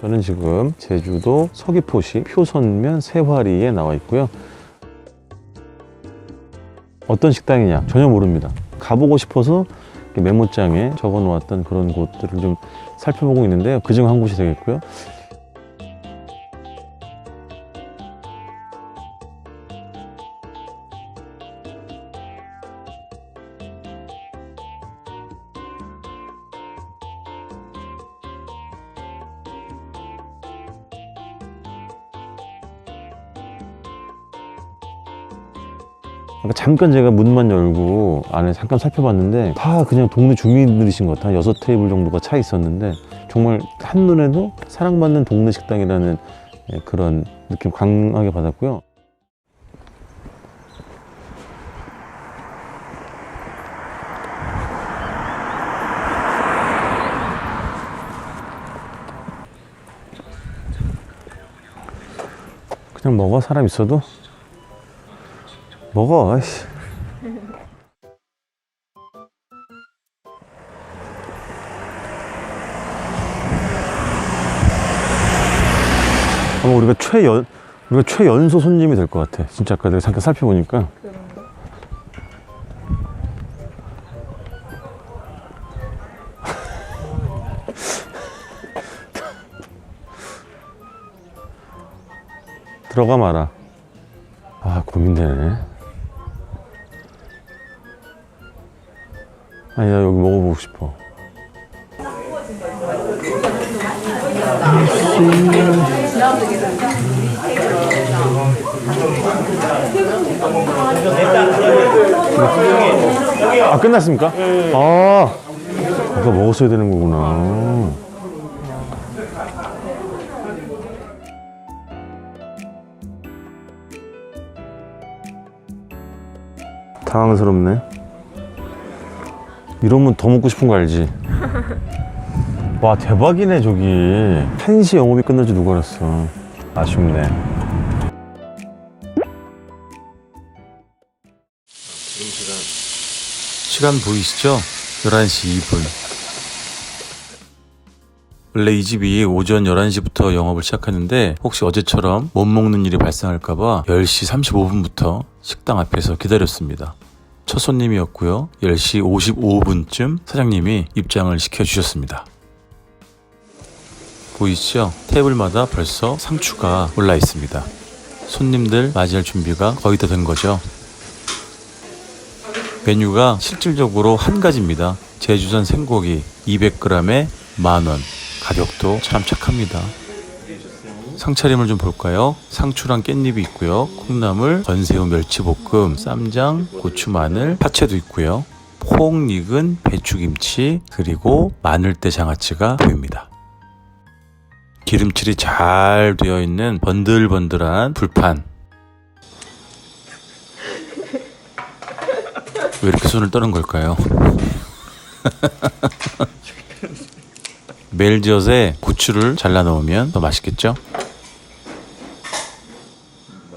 저는 지금 제주도 서귀포시 표선면 세화리에 나와 있고요. 어떤 식당이냐 전혀 모릅니다. 가보고 싶어서 메모장에 적어 놓았던 그런 곳들을 좀 살펴보고 있는데요. 그중 한 곳이 되겠고요. 아까 잠깐 제가 문만 열고 안에 잠깐 살펴봤는데 다 그냥 동네 주민들이신 것 같아요. 한 여섯 테이블 정도가 차 있었는데 정말 한눈에도 사랑받는 동네 식당이라는 예, 그런 느낌 강하게 받았고요. 그냥 먹어 사람 있어도 먹어. 아마 우리가 최연 우리가 최연소 손님이 될 것 같아. 진짜 아까 내가 잠깐 살펴보니까 들어가 마라. 아 고민되네. 아니 나 여기 먹어보고 싶어. 아 끝났습니까? 아 아까 먹었어야 되는 거구나. 당황스럽네. 이러면 더 먹고 싶은 거 알지? 와 대박이네 저기 1시 영업이 끝날 줄 누가 알았어 아쉽네 시간 보이시죠? 11시 2분. 원래 이 집이 오전 11시부터 영업을 시작하는데 혹시 어제처럼 못 먹는 일이 발생할까봐 10시 35분부터 식당 앞에서 기다렸습니다. 첫 손님이었고요. 10시 55분쯤 사장님이 입장을 시켜주셨습니다. 보이시죠? 테이블마다 벌써 상추가 올라 있습니다. 손님들 맞이할 준비가 거의 다 된 거죠. 메뉴가 실질적으로 한 가지입니다. 제주산 생고기 200g에 만원. 가격도 참 착합니다. 상차림을 좀 볼까요? 상추랑 깻잎이 있고요. 콩나물, 건새우 멸치볶음, 쌈장, 고추 마늘, 파채도 있고요. 콩 익은 배추김치, 그리고 마늘대 장아찌가 보입니다. 기름칠이 잘 되어 있는 번들번들한 불판. 왜 이렇게 손을 떠는 걸까요? 멜젓에 고추를 잘라 넣으면 더 맛있겠죠?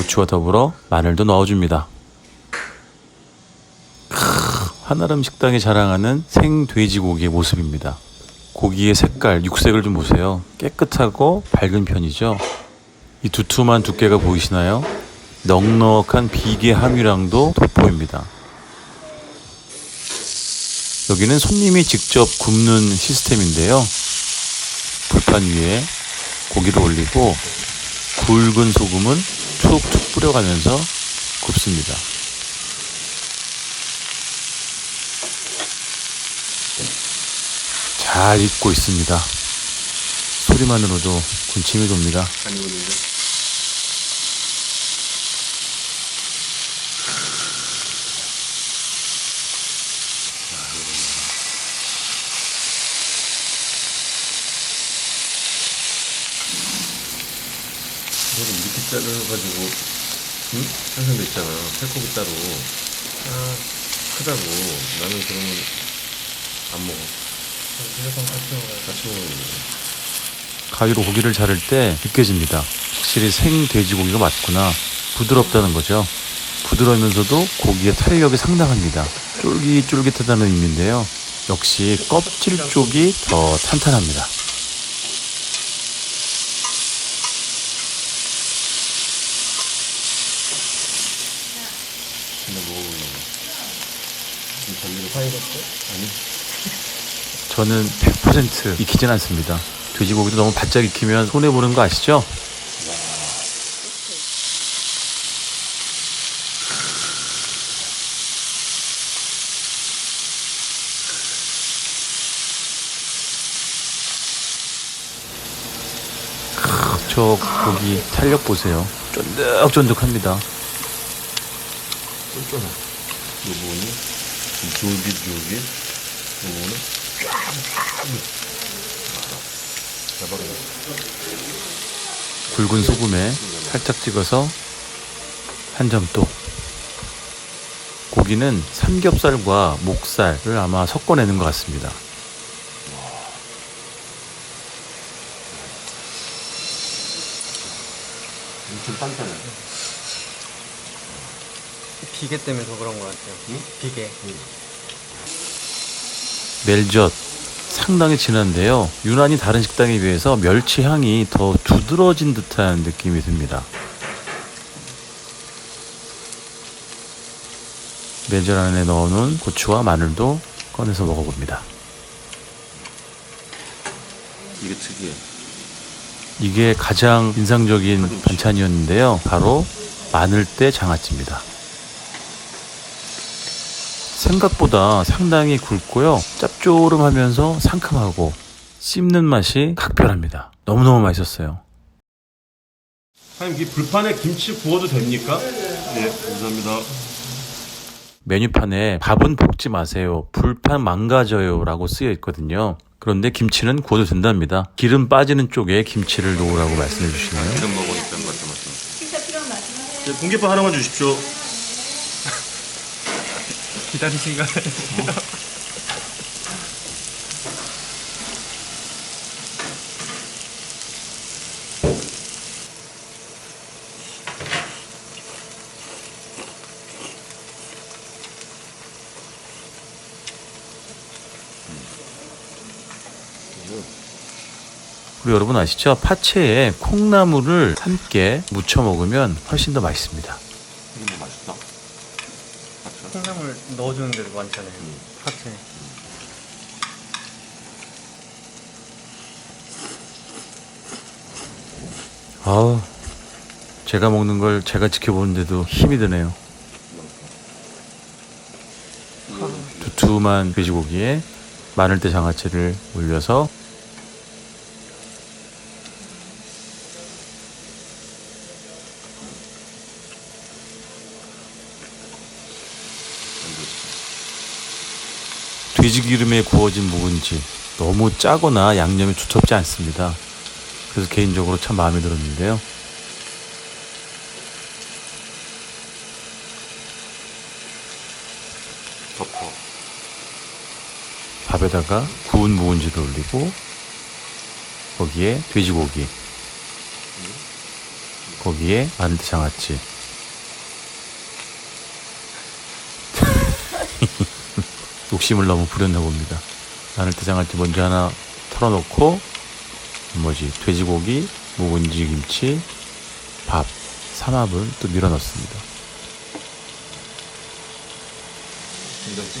고추와 더불어 마늘도 넣어줍니다. 크, 한아름 식당이 자랑하는 생돼지고기의 모습입니다. 고기의 색깔, 육색을 좀 보세요. 깨끗하고 밝은 편이죠. 이 두툼한 두께가 보이시나요? 넉넉한 비계 함유량도 돋보입니다. 여기는 손님이 직접 굽는 시스템인데요. 불판 위에 고기를 올리고 굵은 소금은 툭툭 뿌려가면서 굽습니다. 잘 익고 있습니다. 소리만으로도 군침이 돕니다. 이렇게 자르가지고 응? 생선도 있잖아 살코기 따로 아 크다고 나는 그러면 안 먹어 무조건 같이 먹어요 같이 먹어야 가위로 고기를 자를 때 느껴집니다. 확실히 생 돼지고기가 맞구나. 부드럽다는 거죠. 부드러우면서도 고기의 탄력이 상당합니다. 쫄깃쫄깃하다는 의미인데요. 역시 껍질 쪽이 더 탄탄합니다. 저는 100% 익히진 않습니다. 돼지고기도 너무 바짝 익히면 손해보는 거 아시죠? 크, 저 고기 탄력 보세요. 쫀득쫀득합니다. 부분이 줄깃줄깃 부분은 굵은 소금에 살짝 찍어서 한 점 또. 고기는 삼겹살과 목살을 아마 섞어내는 것 같습니다. 엄청 단단해. 비계 때문에 더 그런 것 같아요. 비계. 멜젓 상당히 진한데요. 유난히 다른 식당에 비해서 멸치 향이 더 두드러진 듯한 느낌이 듭니다. 멜젓 안에 넣어놓은 고추와 마늘도 꺼내서 먹어봅니다. 이게 특이해. 이게 가장 인상적인 반찬이었는데요. 바로 마늘대 장아찌입니다. 생각보다 상당히 굵고요. 짭조름하면서 상큼하고 씹는 맛이 각별합니다. 너무너무 맛있었어요. 사장님, 이 불판에 김치 구워도 됩니까? 네, 감사합니다. 메뉴판에 밥은 볶지 마세요. 불판 망가져요. 라고 쓰여 있거든요. 그런데 김치는 구워도 된답니다. 기름 빠지는 쪽에 김치를 놓으라고 말씀해 주시네요. 보니까 것 같아, 맞죠? 식사 필요한 말씀 하세요. 네, 공깃밥 하나만 주십시오. 기다리신 거 우리 여러분 아시죠? 파채에 콩나물을 함께 무쳐 먹으면 훨씬 더 맛있습니다. 이거 뭐 맛있다. 콩나물 넣어주는 데도 많잖아요. 파채. 아우, 제가 먹는 걸 제가 지켜보는데도 힘이 드네요. 두툼한 돼지고기에 마늘대 장아찌를 올려서 돼지 기름에 구워진 묵은지 너무 짜거나 양념이 두텁지 않습니다. 그래서 개인적으로 참 마음에 들었는데요. 덮어. 밥에다가 구운 묵은지를 올리고 거기에 돼지고기 거기에 마늘대 장아찌 욕심을 너무 부렸나 봅니다 마늘 대 장아찌 먼저 하나 털어놓고 나머지 돼지고기 묵은지 김치 밥 삼합을 또 밀어 넣습니다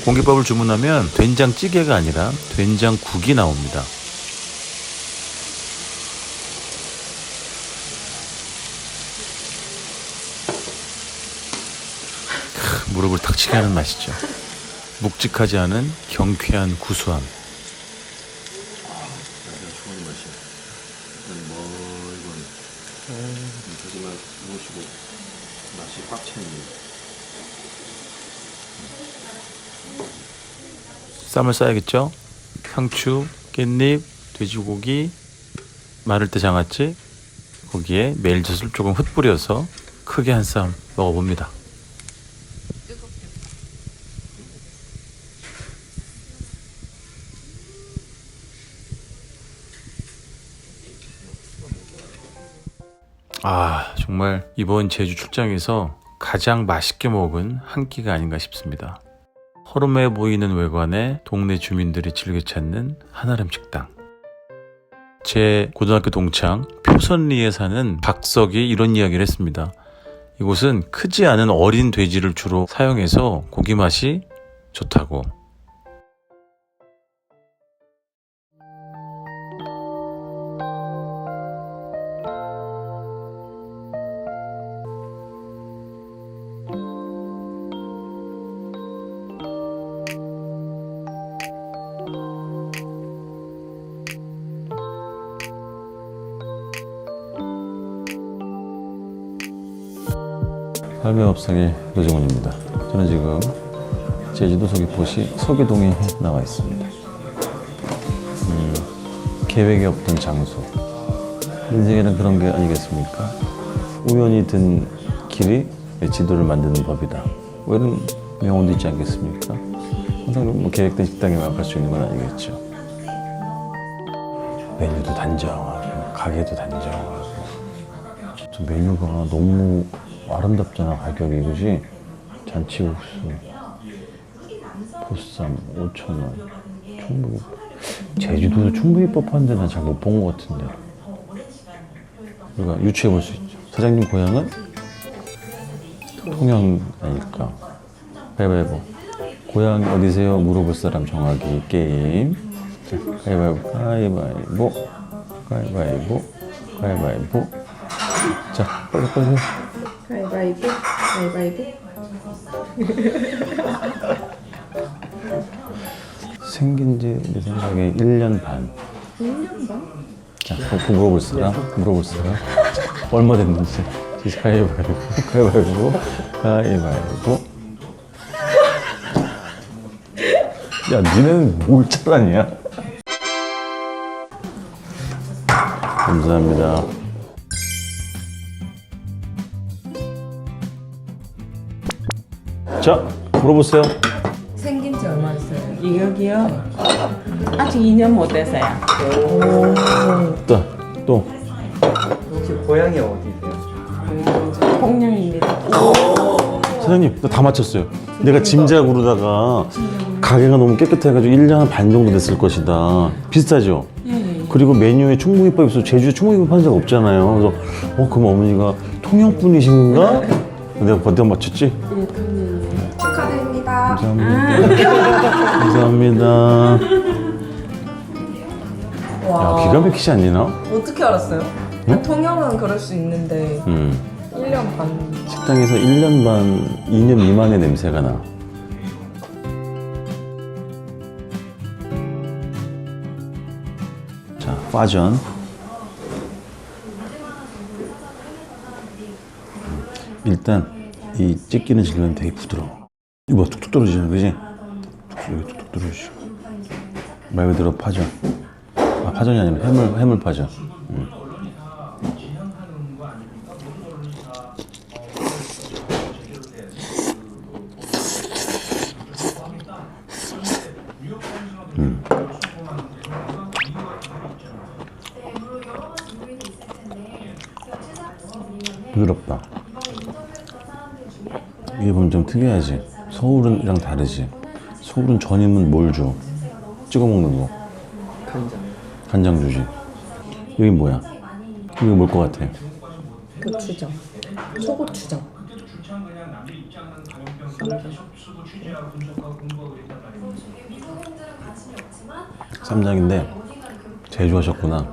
공깃밥을 주문하면 된장찌개가 아니라 된장국이 나옵니다. 크, 무릎을 탁 치게 하는 맛이죠. 묵직하지 않은 경쾌한 구수함. 쌈을 싸야겠죠? 상추, 깻잎, 돼지고기, 마늘대 장아찌, 거기에 멜젓을 조금 흩뿌려서 크게 한 쌈 먹어봅니다. 아, 정말 이번 제주 출장에서 가장 맛있게 먹은 한 끼가 아닌가 싶습니다. 허름해 보이는 외관에 동네 주민들이 즐겨 찾는 한아름 식당. 제 고등학교 동창 표선리에 사는 박석이 이런 이야기를 했습니다. 이곳은 크지 않은 어린 돼지를 주로 사용해서 고기 맛이 좋다고. 업상의 노정훈입니다. 저는 지금 제주도 서귀포시 서귀동에 나와 있습니다. 음, 계획이 없던 장소. 인생에는 그런 게 아니겠습니까? 우연히 든 길이 내 지도를 만드는 법이다. 뭐 이런 명언도 있지 않겠습니까? 항상 뭐 계획된 식당에만 갈 수 있는 건 아니겠죠. 메뉴도 단정하고 가게도 단정하고 저 메뉴가 너무 아름답잖아 가격이. 그지? 잔치국수. 보쌈 5천원. 충무김밥 제주도도 충무김밥 난잘 못 본 것 같은데. 우리가 유추해 볼 수 있죠. 사장님 고향은? 통영 아닐까. 가위바위보 고향 어디세요? 물어볼 사람 정하기 게임. 자, 가위바위보 가위바위보 가위바위보 가위바위보. 자 빨리 빨리 해. 가위바위보 가위바위보 생긴 지내 생각에 1년 반. 1년 반? 자, 그거 물어볼 사람? 물어볼 사람? 자, 얼마 됐는지. 자, 가위바위보, 가위바위보, 가위바위보. 야, 니네는 뭘 잘하냐? 감사합니다. 자, 물어보세요. 생긴 지 얼마 됐어요? 이격이요? 아직 2년 못 돼서요. 또, 또. 혹시 고향이 어디세요? 홍령입니다. 사장님, 나다 맞췄어요. 내가 짐작으로다가 가게가 너무 깨끗해가지고 1년 한반 정도 됐을 것이다. 비슷하죠? 예. 그리고 메뉴에 충무김밥이 있어. 제주에 충무김밥 하는 데가 없잖아요. 그래서, 어, 그럼 어머니가 통영분이신가? 내가 버텨 맞췄지? 축하드립니다. 감사합니다. 감사합니다. 야, 기가 막히지 않니나? 어떻게 알았어요? 응? 통영은 그럴 수 있는데 음. 1년 반. 식당에서 1년 반, 2년 미만의 냄새가 나. 자, 파전. 일단 이 찢기는 질감이 되게 부드러워. 이거 봐, 툭툭 떨어지잖아, 그지? 툭툭, 툭툭 떨어지죠. 말 그대로 파전. 아, 파전이 아니라 해물, 해물 파전. 음. 부드럽다. 이게 보면 좀 특이하지. 서울은랑 다르지. 서울은 전임은 뭘 줘? 찍어 먹는 거. 간장. 간장 주지. 여기 뭐야? 이거 뭘 것 같아? 고추장. 초고추장. 쌈장인데 제주 하셨구나.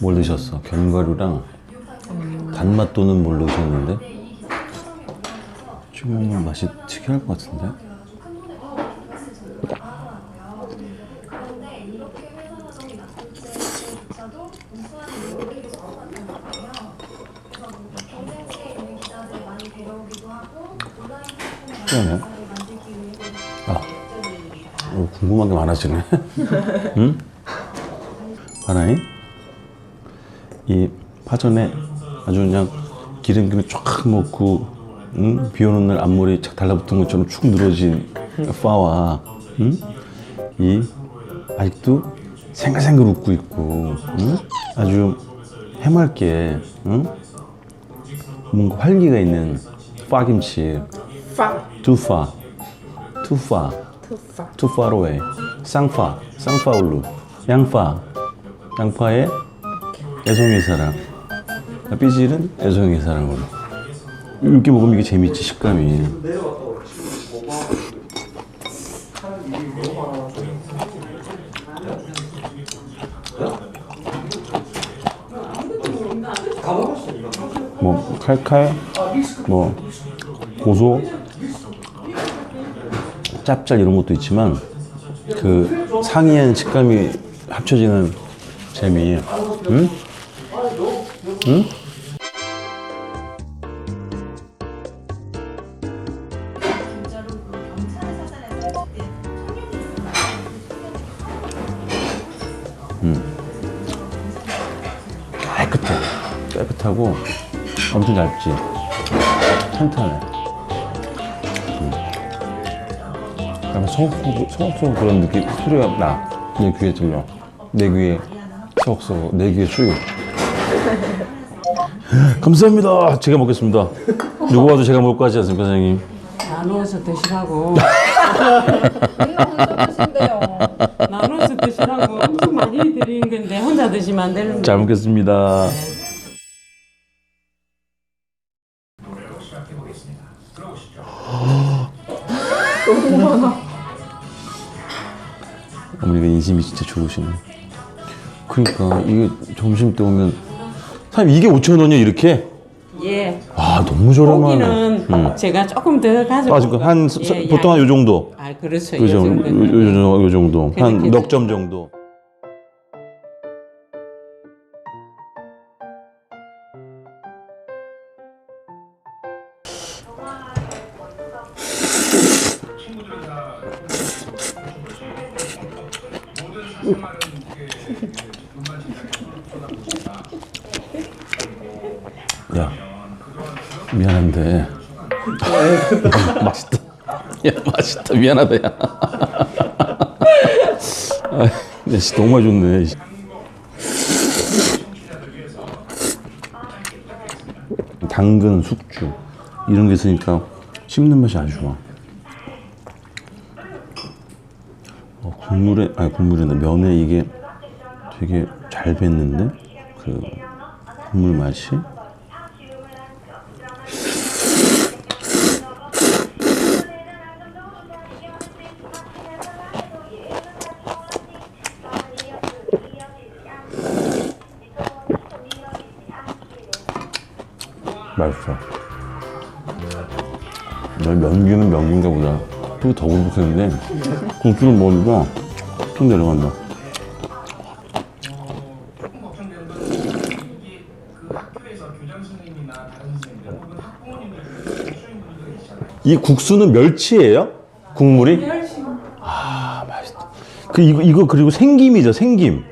뭘 드셨어? 견과류랑 단맛 도는 뭘 넣으셨는데? 찍어 먹으면 맛이 특이할 것 같은데? 특이하네. 아, 어, 궁금한 게 많아지네. 응? 하나이? 이 파전에 아주 그냥 기름기를 쫙 먹고, 응? 비 오는 날 앞머리 착 달라붙은 것처럼 축 늘어진 파와, 응? 이 아직도 생글생글 웃고 있고, 응? 아주 해맑게, 응? 뭔가 활기가 있는 파김치. 파. 투파. far away. 쌍파. 쌍파울루. 양파. 양파의 애송이 사랑. 삐질은 애송이 사랑으로. 이렇게 먹으면 이게 재밌지 식감이. 뭐 칼칼, 뭐 고소, 짭짤 이런 것도 있지만 그 상이한 식감이 합쳐지는 재미. 응? 응? 하고 엄청 얇지. 탄탄해. 음. 약간 서걱서걱, 서걱서걱 그런 느낌, 소리가 나. 내 귀에 들려. 내 귀에 서걱서걱, 내 귀에 수육. 감사합니다. 제가 먹겠습니다. 누구 와도 제가 거 하지 않습니까, 사장님? 나누어서 드시라고. 나누어서 드시라고 엄청 많이 드린 건데 혼자 드시면 안 되는데. 잘 먹겠습니다. 어머니가 인심이 진짜 좋으시네. 그러니까 이게 점심 때 오면 사장님 이게 5천 원이요 이렇게? 예. 아 너무 저렴하네. 고기는 음. 제가 조금 더 가지고. 아 지금 한 서- 예, 보통 한 요 정도. 아 그렇죠. 그죠? 요, 요 요, 정도는. 요, 요 정도. 한 그렇게 넉 점 정도. 맛있다. 야, 맛있다. 미안하다, 야. 아, 야, 씨, 너무. 씨. 당근, 숙주 이런 게 있으니까 씹는 맛이 아주 좋아. 어, 국물에 아니 국물이나 면에 이게 되게 잘 뱄는데 그 국물 맛이 맛있어. 널 면기는 면기인가 보다. 그게 더 굴복했는데 국수를 먹으니까 쭉 내려간다. 이 국수는 멸치예요? 국물이? 아 맛있다. 그 이거 이거 그리고 생김이죠 생김.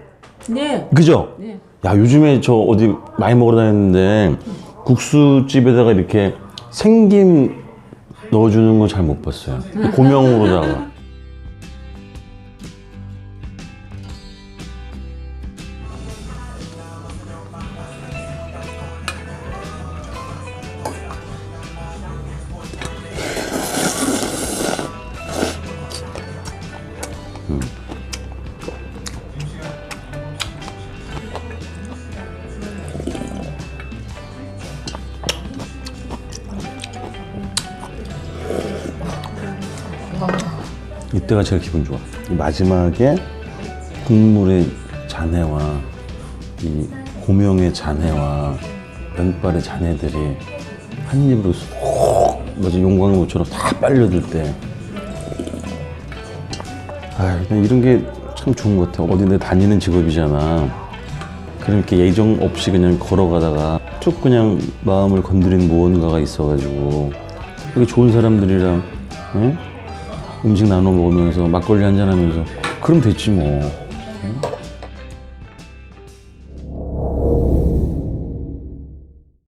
네. 그죠? 네. 야 요즘에 저 어디 많이 먹으러 다녔는데 국수집에다가 이렇게 생김 넣어주는 거 잘 못 봤어요. 고명으로다가. 제일 기분 좋아. 이 마지막에 국물의 잔해와 이 고명의 잔해와 면발의 잔해들이 한 입으로 쏙 마치 용광로처럼 다 빨려들 때. 아, 이런 게 참 좋은 것 같아. 어디 내 다니는 직업이잖아. 그렇게 예정 없이 그냥 걸어가다가 쭉 그냥 마음을 건드린 무언가가 있어가지고 이렇게 좋은 사람들이랑 응? 음식 나눠 먹으면서 막걸리 한잔 하면서. 그럼 됐지 뭐